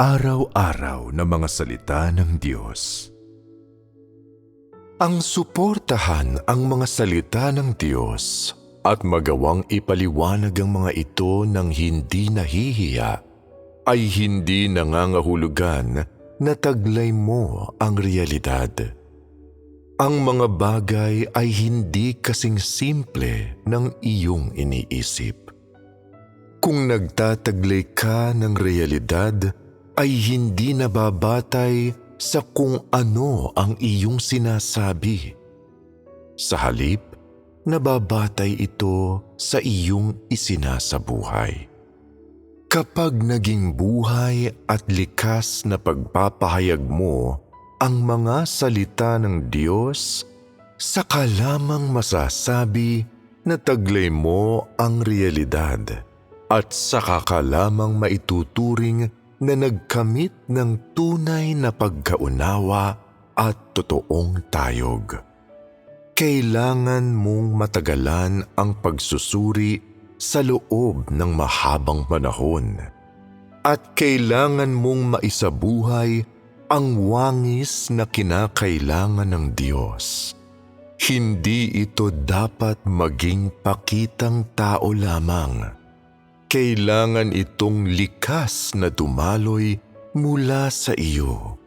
pang-araw-araw na mga salita ng Diyos. Ang suportahan ang mga salita ng Diyos at magawang ipaliwanag ang mga ito ng hindi nahihiya ay hindi nangangahulugan na taglay mo ang realidad. Ang mga bagay ay hindi kasing simple ng iyong iniisip. Kung nagtataglay ka ng realidad, ay hindi nababatay sa kung ano ang iyong sinasabi. Sa halip, nababatay ito sa iyong isinasabuhay. Kapag naging buhay at likas na pagpapahayag mo ang mga salita ng Diyos, saka lamang masasabi na taglay mo ang realidad at saka ka lamang maituturing na nagkamit ng tunay na pagkaunawa at totoong tayog. Kailangan mong matagalan ang pagsusuri sa loob ng mahabang panahon at kailangan mong maisabuhay ang wangis na kinakailangan ng Diyos. Hindi ito dapat maging pakitang tao lamang kailangan itong likas na dumaloy mula sa iyo.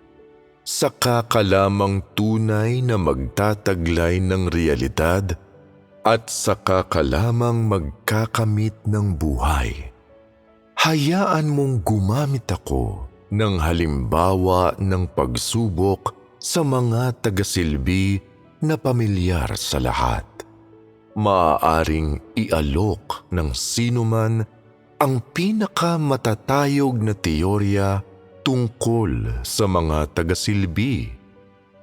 Saka ka lamang tunay na magtataglay ng realidad at saka ka lamang magkakamit ng buhay. Hayaan mong gumamit ako ng halimbawa ng pagsubok sa mga tagasilbi na pamilyar sa lahat. Maaaring ialok ng sinuman ang pinakamatatayog na teorya tungkol sa mga tagasilbi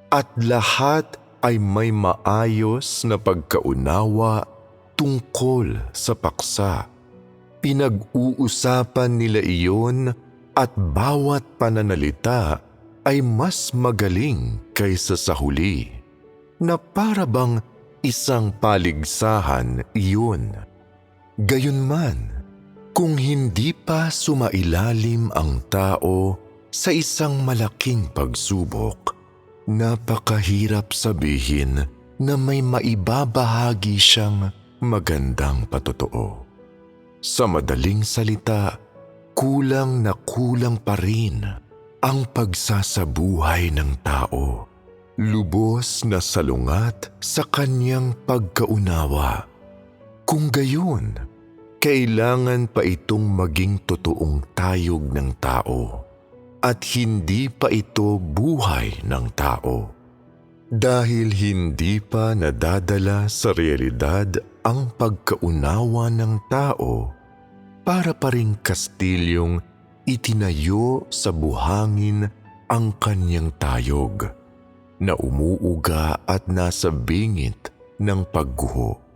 at lahat ay may maayos na pagkaunawa tungkol sa paksa. Pinag-uusapan nila iyon at bawat pananalita ay mas magaling kaysa sa huli na para bang isang paligsahan iyon. Gayunman, kung hindi pa sumailalim ang tao sa isang malaking pagsubok, napakahirap sabihin na may maibabahagi siyang magandang patotoo. Sa madaling salita, kulang na kulang pa rin ang pagsasabuhay ng tao. Lubos na salungat sa kanyang pagkaunawa. Kung gayon, kailangan pa itong maging totoong tayog ng tao at hindi pa ito buhay ng tao. Dahil hindi pa nadadala sa realidad ang pagkaunawa ng tao, para pa rin kastilyong itinayo sa buhangin ang kanyang tayog na umuuga at nasa bingit ng pagguho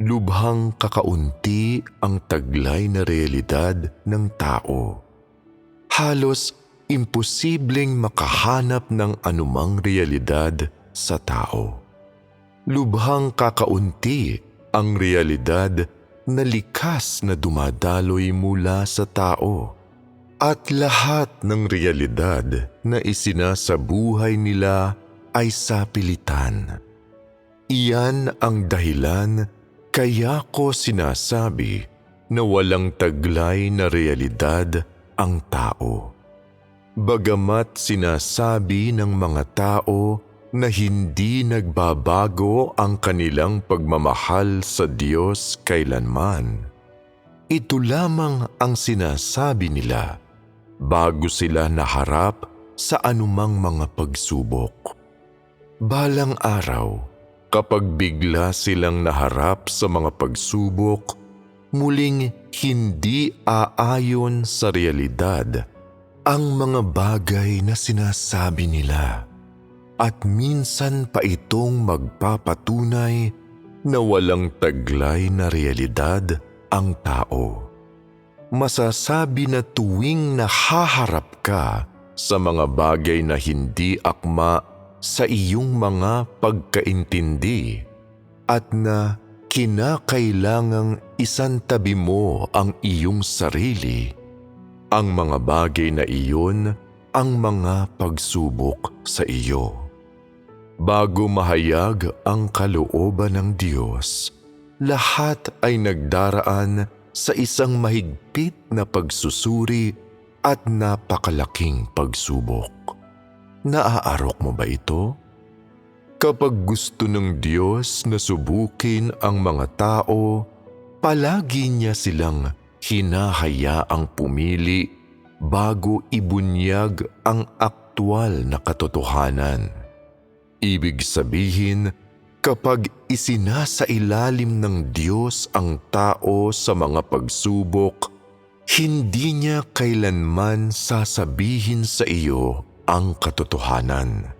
lubhang kakaunti ang taglay na realidad ng tao. Halos imposibleng makahanap ng anumang realidad sa tao. Lubhang kakaunti ang realidad na likas na dumadaloy mula sa tao at lahat ng realidad na isinasabuhay nila ay sapilitan. Iyan ang dahilan kaya ko sinasabi na walang taglay na realidad ang tao. Bagamat sinasabi ng mga tao na hindi nagbabago ang kanilang pagmamahal sa Diyos kailanman, ito lamang ang sinasabi nila bago sila naharap sa anumang mga pagsubok. Balang araw, Kapag bigla silang naharap sa mga pagsubok, muling hindi aayon sa realidad ang mga bagay na sinasabi nila at minsan pa itong magpapatunay na walang taglay na realidad ang tao. Masasabi na tuwing nahaharap ka sa mga bagay na hindi akma sa iyong mga pagkaintindi at na kinakailangang isantabi mo ang iyong sarili, Ang mga bagay na iyon ang mga pagsubok sa iyo. Bago mahayag ang kalooban ng Diyos, lahat ay nagdaraan sa isang mahigpit na pagsusuri at napakalaking pagsubok. Naaarok mo ba ito? Kapag gusto ng Diyos na subukin ang mga tao, palagi niya silang hinahayaang pumili bago ibunyag ang aktwal na katotohanan. Ibig sabihin, kapag isinasa ilalim ng Diyos ang tao sa mga pagsubok, hindi niya kailanman sasabihin sa iyo ang katotohanan.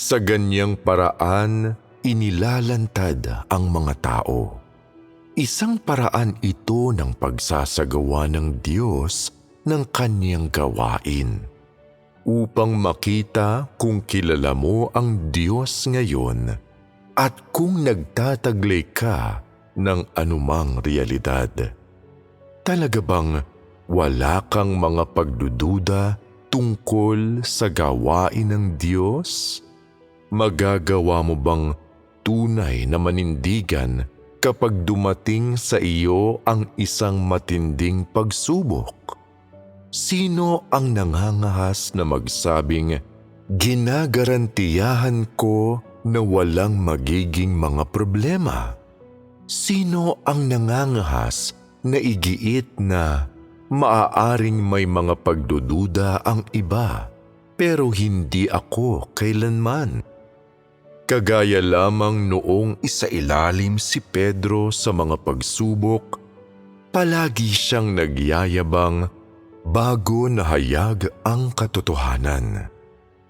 Sa ganyang paraan, inilalantad ang mga tao. Isang paraan ito ng pagsasagawa ng Diyos ng kanyang gawain. Upang makita kung kilala mo ang Diyos ngayon at kung nagtataglay ka ng anumang realidad. Talaga bang wala kang mga pagdududa tungkol sa gawain ng Diyos? Magagawa mo bang tunay na manindigan kapag dumating sa iyo ang isang matinding pagsubok? Sino ang nangangahas na magsabing, Ginagarantiyahan ko na walang magiging mga problema? Sino ang nangangahas na igiit na maaaring may mga pagdududa ang iba pero hindi ako kailanman? Kagaya lamang noong isailalim si Pedro sa mga pagsubok, palagi siyang nagyayabang bago nahayag ang katotohanan.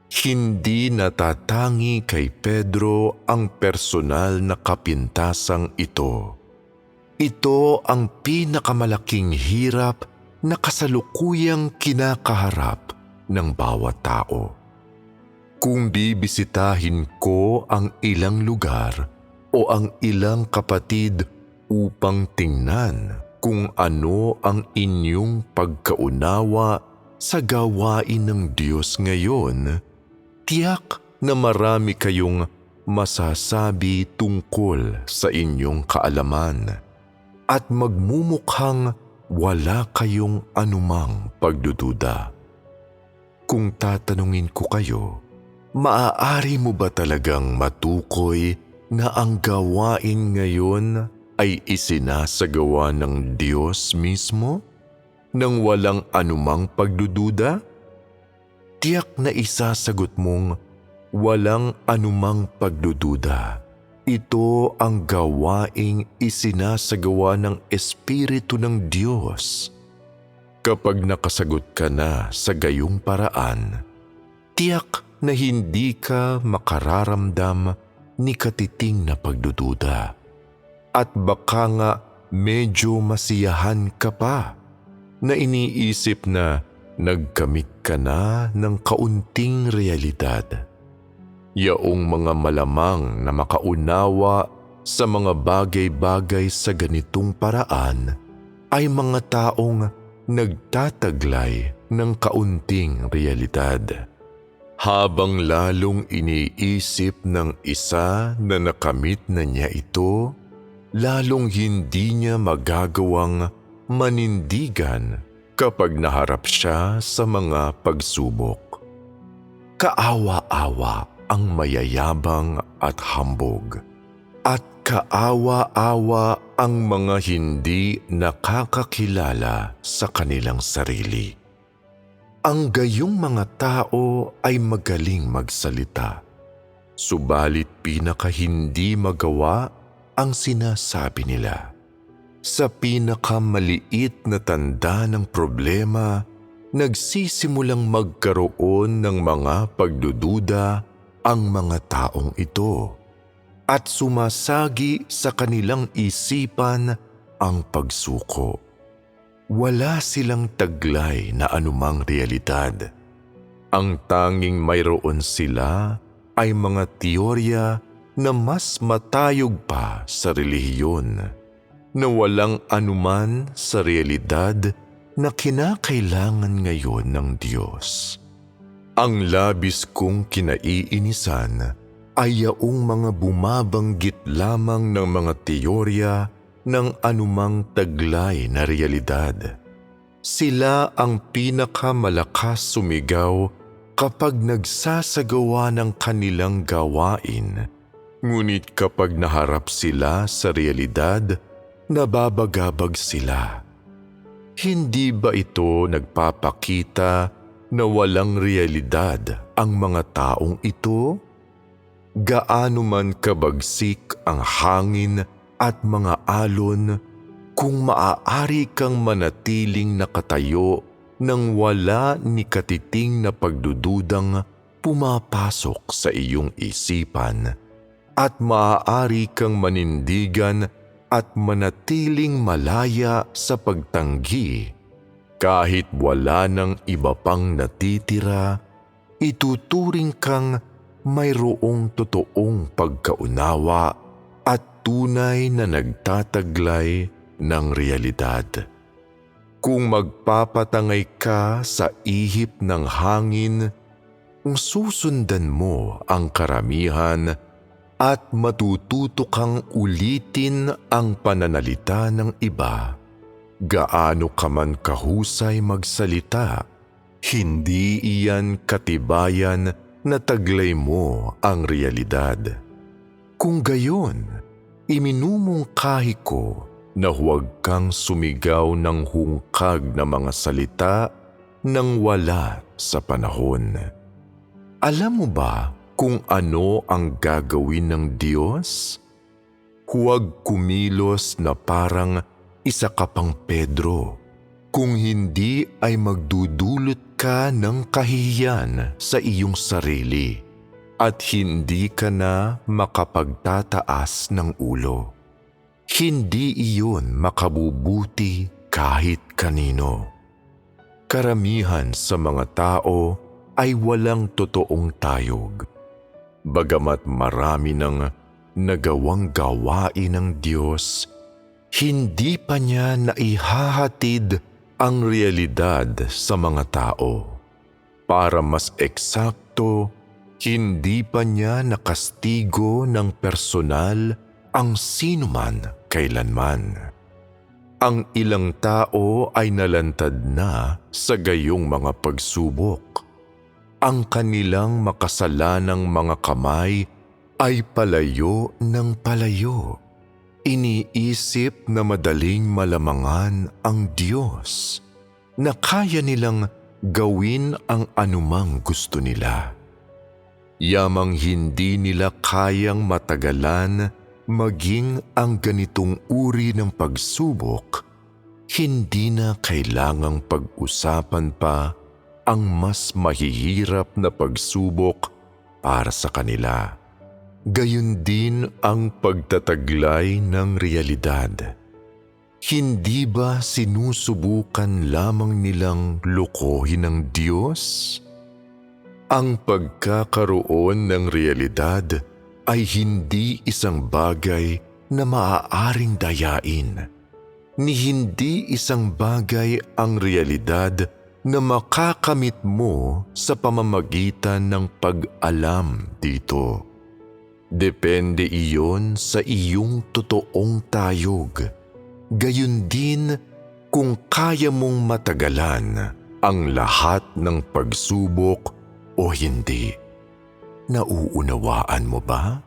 Hindi natatangi kay Pedro ang personal na kapintasang ito. Ito ang pinakamalaking hirap na kasalukuyang kinakaharap ng bawat tao. Kung bibisitahin ko ang ilang lugar o ang ilang kapatid upang tingnan kung ano ang inyong pagkaunawa sa gawain ng Diyos ngayon, tiyak na marami kayong masasabi tungkol sa inyong kaalaman at magmumukhang wala kayong anumang pagdududa. Kung tatanungin ko kayo, Maaari mo ba talagang matukoy na ang gawain ngayon ay isinasagawa ng Diyos mismo? Nang walang anumang pagdududa? Tiyak na isasagot mong walang anumang pagdududa. Ito ang gawaing isinasagawa ng Espiritu ng Diyos. Kapag nakasagot ka na sa gayong paraan, tiyak na hindi ka makararamdam ni katiting na pagdududa. At baka nga medyo masiyahan ka pa na iniisip na nagkamit ka na ng kaunting realidad. Yaong mga malamang na makaunawa sa mga bagay-bagay sa ganitong paraan ay mga taong nagtataglay ng kaunting realidad habang lalong iniisip ng isa na nakamit na niya ito, lalong hindi niya magagawang manindigan kapag naharap siya sa mga pagsubok. Kaawa-awa ang mayayabang at hambog, at kaawa-awa ang mga hindi nakakakilala sa kanilang sarili. Ang gayong mga tao ay magaling magsalita, subalit pinaka hindi magawa ang sinasabi nila. Sa pinakamaliit na tanda ng problema, nagsisimulang magkaroon ng mga pagdududa ang mga taong ito at sumasagi sa kanilang isipan ang pagsuko wala silang taglay na anumang realidad. Ang tanging mayroon sila ay mga teorya na mas matayog pa sa relihiyon, na walang anuman sa realidad na kinakailangan ngayon ng Diyos. Ang labis kong kinaiinisan ay yaong mga bumabanggit lamang ng mga teorya ng anumang taglay na realidad. Sila ang pinakamalakas sumigaw kapag nagsasagawa ng kanilang gawain. Ngunit kapag naharap sila sa realidad, nababagabag sila. Hindi ba ito nagpapakita na walang realidad ang mga taong ito? Gaano man kabagsik ang hangin at mga alon, kung maaari kang manatiling nakatayo nang wala ni katiting na pagdududang pumapasok sa iyong isipan at maaari kang manindigan at manatiling malaya sa pagtanggi kahit wala ng iba pang natitira, ituturing kang mayroong totoong pagkaunawa at tunay na nagtataglay ng realidad. Kung magpapatangay ka sa ihip ng hangin, kung susundan mo ang karamihan at matututo kang ulitin ang pananalita ng iba, gaano ka man kahusay magsalita, hindi iyan katibayan na taglay mo ang realidad. Kung gayon, iminumungkahi ko na huwag kang sumigaw ng hungkag na mga salita nang wala sa panahon. Alam mo ba kung ano ang gagawin ng Diyos? Huwag kumilos na parang isa ka pang Pedro kung hindi ay magdudulot ka ng kahihiyan sa iyong sarili at hindi ka na makapagtataas ng ulo. Hindi iyon makabubuti kahit kanino. Karamihan sa mga tao ay walang totoong tayog. Bagamat marami ng nagawang gawain ng Diyos, hindi pa niya naihahatid ang realidad sa mga tao. Para mas eksakto, hindi pa niya nakastigo ng personal ang sinuman kailanman. Ang ilang tao ay nalantad na sa gayong mga pagsubok. Ang kanilang makasalanang mga kamay ay palayo ng palayo. Iniisip na madaling malamangan ang Diyos na kaya nilang gawin ang anumang gusto nila. Yamang hindi nila kayang matagalan maging ang ganitong uri ng pagsubok, hindi na kailangang pag-usapan pa ang mas mahihirap na pagsubok para sa kanila. Gayun din ang pagtataglay ng realidad. Hindi ba sinusubukan lamang nilang lokohin ng Diyos? Ang pagkakaroon ng realidad ay hindi isang bagay na maaaring dayain. Ni hindi isang bagay ang realidad na makakamit mo sa pamamagitan ng pag-alam dito. Depende iyon sa iyong totoong tayog. Gayun din kung kaya mong matagalan ang lahat ng pagsubok o hindi. Nauunawaan mo ba?